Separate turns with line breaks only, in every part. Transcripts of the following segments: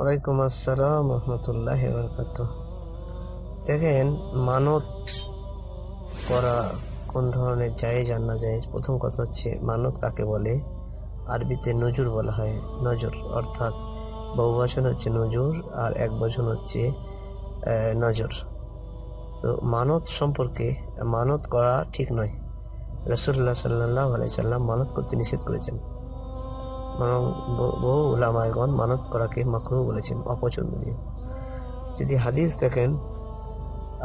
ওয়ালাইকুম আসসালাম রহমতুল্লাহ বরকাত দেখেন, মানত করা কোন ধরনের জায়েজ আর না জায়েজ প্রথম কথা হচ্ছে, মানত কাকে বলে? আরবিতে নজর বলা হয়, নজর। অর্থাৎ বহু বচন হচ্ছে নজর আর এক বচন হচ্ছে নজর। তো মানত সম্পর্কে, মানত করা ঠিক নয়। রসুল্লাহ সাল্লাহ আলাইসাল্লাম মানত করতে নিষেধ করেছেন। বরং বহু উলামায়গণ মানত করাকে মাকরু বলেছেন, অপছন্দনীয়। যদি হাদিস দেখেন,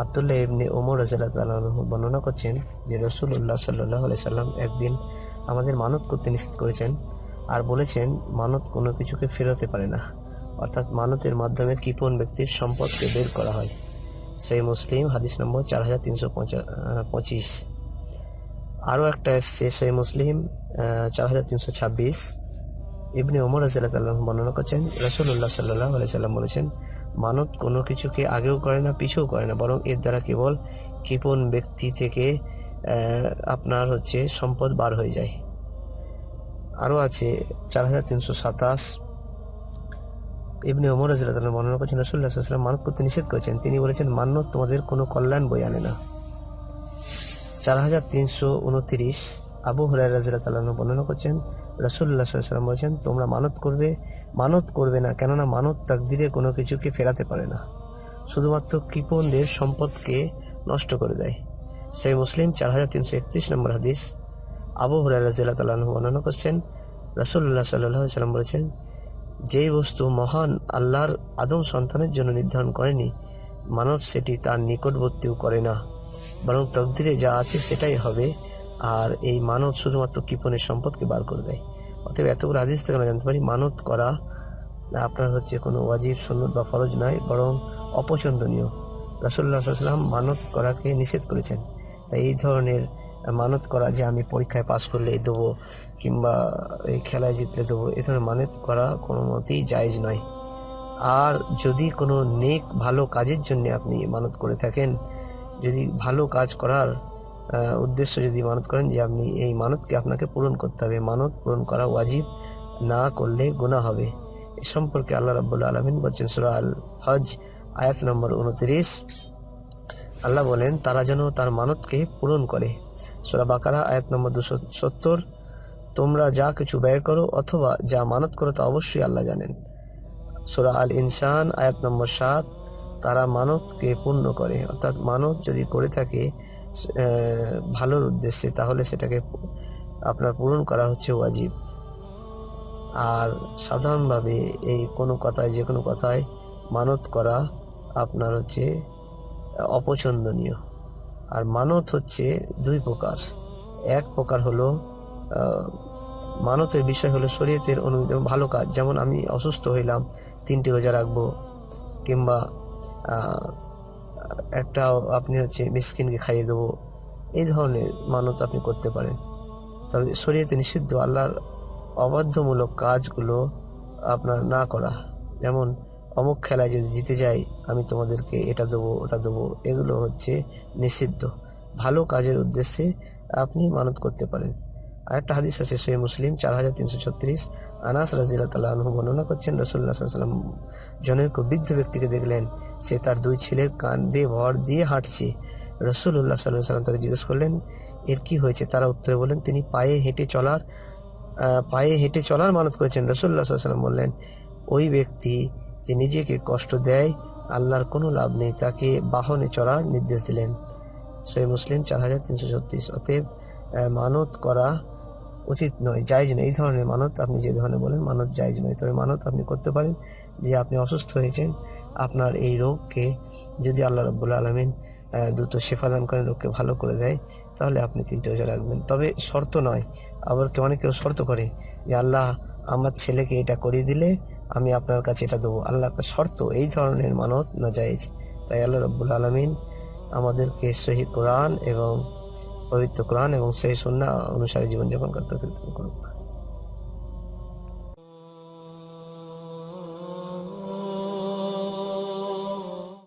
আবদুল্লাহ ইবনে ওমর তাআলা বর্ণনা করছেন যে রসুল্লাহ সাল্লাহ সাল্লাম একদিন আমাদের মানত করতে নিষেধ করেছেন আর বলেছেন, মানত কোনো কিছুকে ফেরাতে পারে না। অর্থাৎ মানতের মাধ্যমে কৃপণ ব্যক্তির সম্পদকে বের করা হয়। সেই মুসলিম হাদিস নম্বর চার হাজার তিনশো পঁচিশ। আরও একটা এসছে, সেই মুসলিম চার হাজার তিনশো ছাব্বিশ। ইবনে ওমর রাজিয়াল্লাহ বর্ণনা করছেন রসুল্লাহ সাল্লাহ সাল্লাম বলেছেন, মানত কোনো কিছুকে আগেও করে না, পিছুও করে না, বরং এর দ্বারা কেবল কৃপণ ব্যক্তি থেকে আপনার হচ্ছে সম্পদ বার হয়ে যায়। আরও আছে চার হাজার তিনশো সাতাশ। ইবনে ওমর রাজিয়াল্লাহ বর্ণনা করছেন রসুল্লাহ সাল্লাম মানত করতে নিষেধ করেছেন। তিনি বলেছেন মান্যত তোমাদের কোনো কল্যাণ বই আনে না। চার হাজার তিনশো উনত্রিশ আবু হুরাই রাজিয়াল্লাহ বর্ণনা করছেন রসুল্লাহ সাল্লাম বলছেন, তোমরা মানত করবে মানত করবে না, কেননা মানত তাকদিরে কোনো কিছুকে ফেরাতে পারে না। শুধুমাত্র কৃপণদের সম্পদকে নষ্ট করে দেয়। সেই মুসলিম, চার হাজার তিনশো একত্রিশ নম্বর হাদিস, আবু হুরাই তাল্লাহ বর্ণনা করছেন রসুল্লাহ সাল্লাহ সাল্লাম বলেছেন, যেই বস্তু মহান আল্লাহর আদম সন্তানের জন্য নির্ধারণ করেনি মানব সেটি তার নিকটবর্তীও করে না। বরং তকদিরে যা আছে সেটাই হবে আর এই মানত শুধুমাত্র কৃপণের সম্পদকে বার করে দেয়। অতএব এতগুলো হাদিস থেকে আমরা জানতে পারি, মানত করা আপনার হচ্ছে কোনো ওয়াজিব, সুন্নত বা ফরজ নয়, বরং অপছন্দনীয়। রসল্লাহ সাল্লাম মানত করাকে নিষেধ করেছেন। তাই এই ধরনের মানত করা যে আমি পরীক্ষায় পাশ করলে দেবো কিংবা এই খেলায় জিতলে দেবো, এ ধরনের মানত করা কোনো মতেই জায়েজ নয়। আর যদি কোনো নেক ভালো কাজের জন্য আপনি মানত করে থাকেন, যদি ভালো কাজ করার উদ্দেশ্য যদি মানত করেন যে আপনি এই মানতকে আপনাকে পূরণ করতে হবে। মানত পূরণ করা ওয়াজিব না করলে গুনাহ হবে। এ সম্পর্কে আল্লাহ রাব্বুল আলমিন বলছেন, সুরা আল হজ আয়াত নম্বর উনত্রিশ। আল্লাহ বলেন, তারা যেন তার মানতকে পূরণ করে। সুরা বাকারা, আয়াত নম্বর দুশো সত্তর। তোমরা যা কিছু ব্যয় করো অথবা যা মানত করো তা অবশ্যই আল্লাহ জানেন। সুরা আল ইনসান আয়াত নম্বর সাত। তারা মানতকে পূর্ণ করে। অর্থাৎ মানত যদি করে থাকে ভালোর উদ্দেশ্যে, তাহলে সেটাকে আপনার পূরণ করা হচ্ছে ওয়াজিব। আর সাধারণভাবে এই কোনো কথায়, যে কোনো কথায় মানত করা আপনার হচ্ছে অপছন্দনীয়। আর মানত হচ্ছে দুই প্রকার। এক প্রকার হলো মানতের বিষয় হলো শরীয়তের অনুমতি ভালো কাজ। যেমন আমি অসুস্থ হইলাম, তিনটি রোজা রাখব, কিংবা একটা আপনি হচ্ছে মিসকিনকে খাইয়ে দেবো। এই ধরনের মানত আপনি করতে পারেন। তবে শরীয়তে নিষিদ্ধ আল্লাহর অবাধ্যমূলক কাজগুলো আপনার না করা। যেমন, অমুক খেলায় যদি জিতে যাই, আমি তোমাদেরকে এটা দেবো, ওটা দেবো, এগুলো হচ্ছে নিষিদ্ধ। ভালো কাজের উদ্দেশ্যে আপনি মানত করতে পারেন। আরেকটা হাদিস আছে সই মুসলিম, চার হাজার তিনশো ছত্রিশ। আনাস রাজিল্লা তাল্লাহ আনহু বর্ণনা করছেন রসুল্লাহ সাল্লাম জনৈক বৃদ্ধ ব্যক্তিকে দেখলেন। সে তার দুই ছেলের কাঁধে ভর দিয়ে হাঁটছে। রসুল্লাহ সাল্লাহ সাল্লাম তাকে জিজ্ঞেস করলেন, এর কি হয়েছে? তারা উত্তরে বললেন, তিনি পায়ে হেঁটে চলার পায়ে হেঁটে চলার মানত করেছেন। রসুল্লাহ সাল্লাম বললেন, ওই ব্যক্তি যে নিজেকে কষ্ট দেয়, আল্লাহর কোনো লাভ নেই, তাকে বাহনে চড়ার নির্দেশ দিলেন। সই মুসলিম, চার হাজার তিনশো ছত্রিশ। অতএব মানত করা উচিত নয়, জায়জ নয়। এই ধরনের মানত আপনি যে ধরনের বলেন, মানত জায়জ নয়। তবে মানত আপনি করতে পারেন যে আপনি অসুস্থ হয়েছেন, আপনার এই রোগকে যদি আল্লাহ রব্বুল আলমিন দ্রুত শেফা দান করেন, রোগকে ভালো করে দেয়, তাহলে আপনি তিনটে রোজা রাখবেন। তবে শর্ত নয়, আবার কেউ অনেকেও শর্ত করে যে, আল্লাহ, আমার ছেলেকে এটা করিয়ে দিলে আমি আপনার কাছে এটা দেবো। আল্লাহ একটা শর্ত, এই ধরনের মানত না জায়েজ তাই আল্লাহ রব্বুল আলমিন আমাদেরকে সহি কোরআন এবং পবিত্র কোরআন এবং সেই সুন্না অনুসারে জীবনযাপন করতে করুক